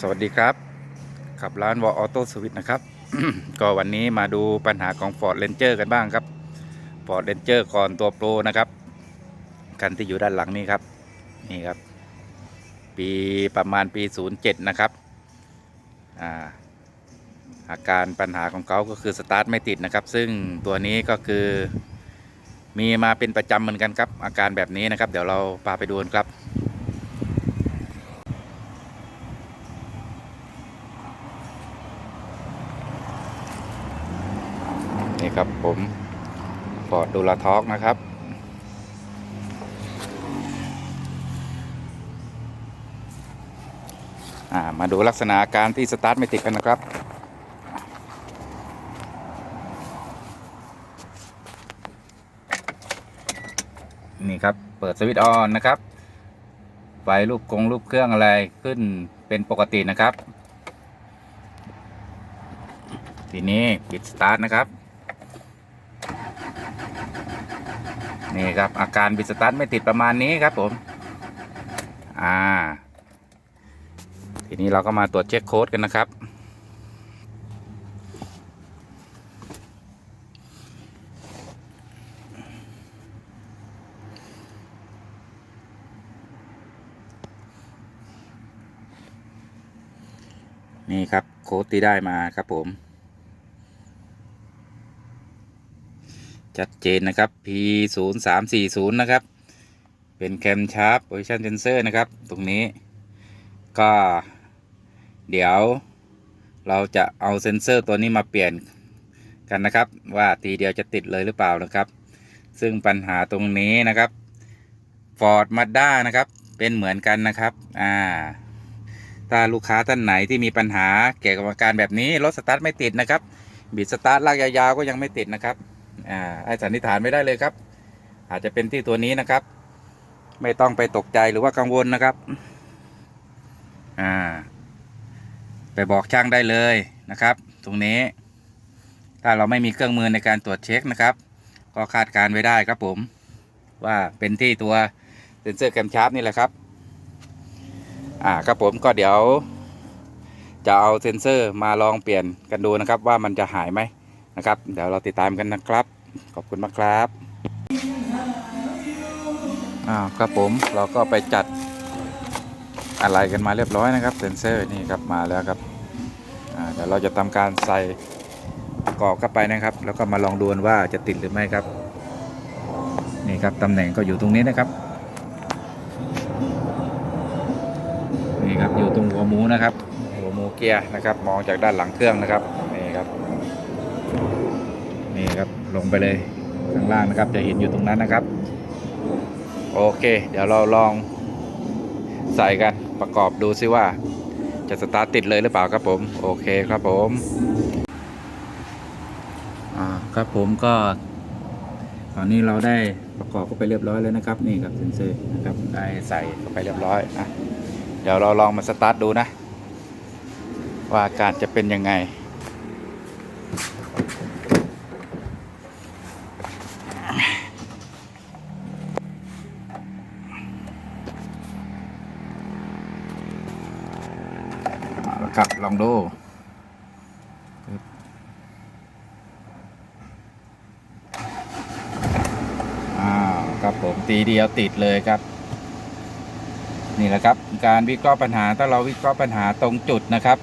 สวัสดีครับ ขับร้านวอออโต้สวิตนะครับ ก็วันนี้มาดูปัญหาของ Ford Ranger กันบ้างครับ Ford Ranger ก่อนตัวโปรนะครับคันที่อยู่ด้านหลังนี้ครับ นี่ครับ ปีประมาณปี 07 นะครับอ่าอาการปัญหาของเขาก็คือสตาร์ทไม่ติดนะครับ ซึ่งตัวนี้ก็คือมีมาเป็นประจำเหมือนกันครับ อาการแบบนี้นะครับ เดี๋ยวเราพาไปดูกันครับ นี่ครับผมฟอร์ดดูลาท็อกนะครับ มาดูลักษณะการที่สตาร์ทไม่ติดกันนะครับนี่ครับ เปิดสวิตช์ออนนะครับไฟรูปกงรูปเครื่องอะไรขึ้นเป็นปกตินะครับ ทีนี้ปิดสตาร์ทนะครับ นี่ครับอาการบิดสตาร์ทไม่ติดประมาณนี้ครับผม อ่า ทีนี้เราก็มาตรวจเช็คโค้ดกันนะครับ นี่ครับโค้ดที่ได้มาครับผม ชัดเจนนะครับ P 0 3 4 0 นะครับ เป็นแคมชาร์ป position sensor นะครับ ตรงนี้ ก็เดี๋ยวเราจะเอาเซนเซอร์ตัวนี้มาเปลี่ยนกันนะครับ ว่าทีเดียวจะติดเลยหรือเปล่านะครับ ซึ่งปัญหาตรงนี้นะครับ Ford Mazda นะครับ เป็นเหมือนกันนะครับ อ่าถ้าลูกค้าท่านไหนที่มีปัญหาเกี่ยวกับการแบบนี้รถสตาร์ทไม่ติดนะครับ บิดสตาร์ทลากยาวๆก็ยังไม่ติดนะครับ อ่าให้สันนิษฐานไม่ได้เลยครับ อาจจะเป็นที่ตัวนี้นะครับ ไม่ต้องไปตกใจหรือว่ากังวลนะครับ อ่า ไปบอกช่างได้เลยนะครับ ตรงนี้ ถ้าเราไม่มีเครื่องมือในการตรวจเช็คนะครับ ก็คาดการณ์ไว้ได้ครับผม ว่าเป็นที่ตัวเซนเซอร์แกมชาร์ปนี่แหละครับ อ่าครับผมก็เดี๋ยวจะเอาเซนเซอร์มาลองเปลี่ยนกันดูนะครับว่ามันจะหายไหม นะครับ เดี๋ยวเราติดตามกันนะครับ ขอบคุณมากครับอ่าครับผมเราก็ไปจัดอะไรกันมาเรียบร้อยนะครับเซนเซอร์นี่ครับมาแล้วครับอ่าเดี๋ยวเราจะทำการใส่ประกอบเข้าไปนะครับ แล้วก็มาลองดูนว่าจะติดหรือไม่ครับ นี่ครับตำแหน่งก็อยู่ตรงนี้นะครับนี่ครับอยู่ตรงหัวหมูนะครับ หัวหมูเกียร์นะครับ มองจากด้านหลังเครื่องนะครับ ลงไปเลยข้างล่างนะครับ จะเห็นอยู่ตรงนั้นนะครับ โอเค เดี๋ยวเราลองใส่กันประกอบดูซิว่า จะสตาร์ทติดเลยหรือเปล่าครับผม โอเคครับผมครับผมก็ ตอนนี้เราได้ประกอบเข้าไปเรียบร้อยแล้วนะครับนี่ครับเซนเซอร์นะครับได้ใส่เข้าไปเรียบร้อยนะเดี๋ยวเราลองมาสตาร์ทดูนะ ว่าการจะเป็นยังไง เอาละ ครับลองดูอ้าวครับผมตีเดียวติดเลยครับ นี่แหละครับ การวิเคราะห์ปัญหาถ้าเราวิเคราะห์ปัญหาตรงจุดนะครับ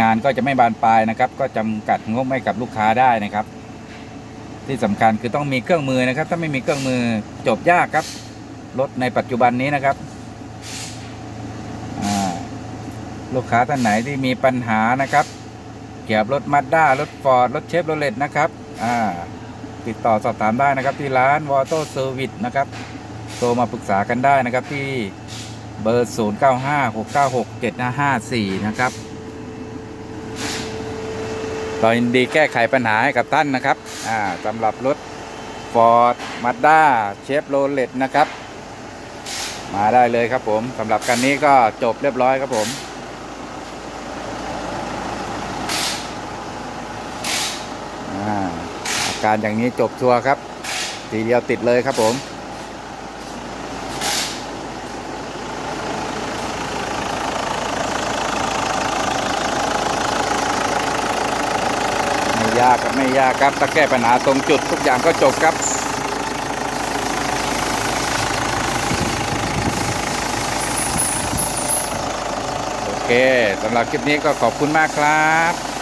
งานก็จะไม่บานปลายนะครับ ก็จำกัดงบให้กับลูกค้าได้นะครับ ที่สำคัญคือต้องมีเครื่องมือนะครับ ถ้าไม่มีเครื่องมือจบยากครับรถในปัจจุบันนี้นะครับอ่า ลูกค้าท่านไหนที่มีปัญหานะครับ เกี่ยวกับรถมาด้ารถฟอร์ดรถเชฟโรเลตนะครับอ่าติดต่อสอบถามได้นะครับที่ร้านวอ t ต r เซอร์วิสนะครับโทรมาปรึกษากันได้นะครับที่เบอร์ 0 9 5 6 9 6 7 5 5 4 นะครับเรายินดีแก้ไขปัญหาให้กับท่านนะครับสำหรับรถ Ford Mazda Chevrolet นะครับ มาได้เลยครับผมสำหรับคันนี้ก็จบเรียบร้อยครับผม การอย่างนี้จบทัวร์ครับ ทีเดียวติดเลยครับผมไม่ยากครับไม่ยากครับถ้าแก้ปัญหาตรงจุดทุกอย่างก็จบครับ โอเคสำหรับคลิปนี้ก็ขอบคุณมากครับ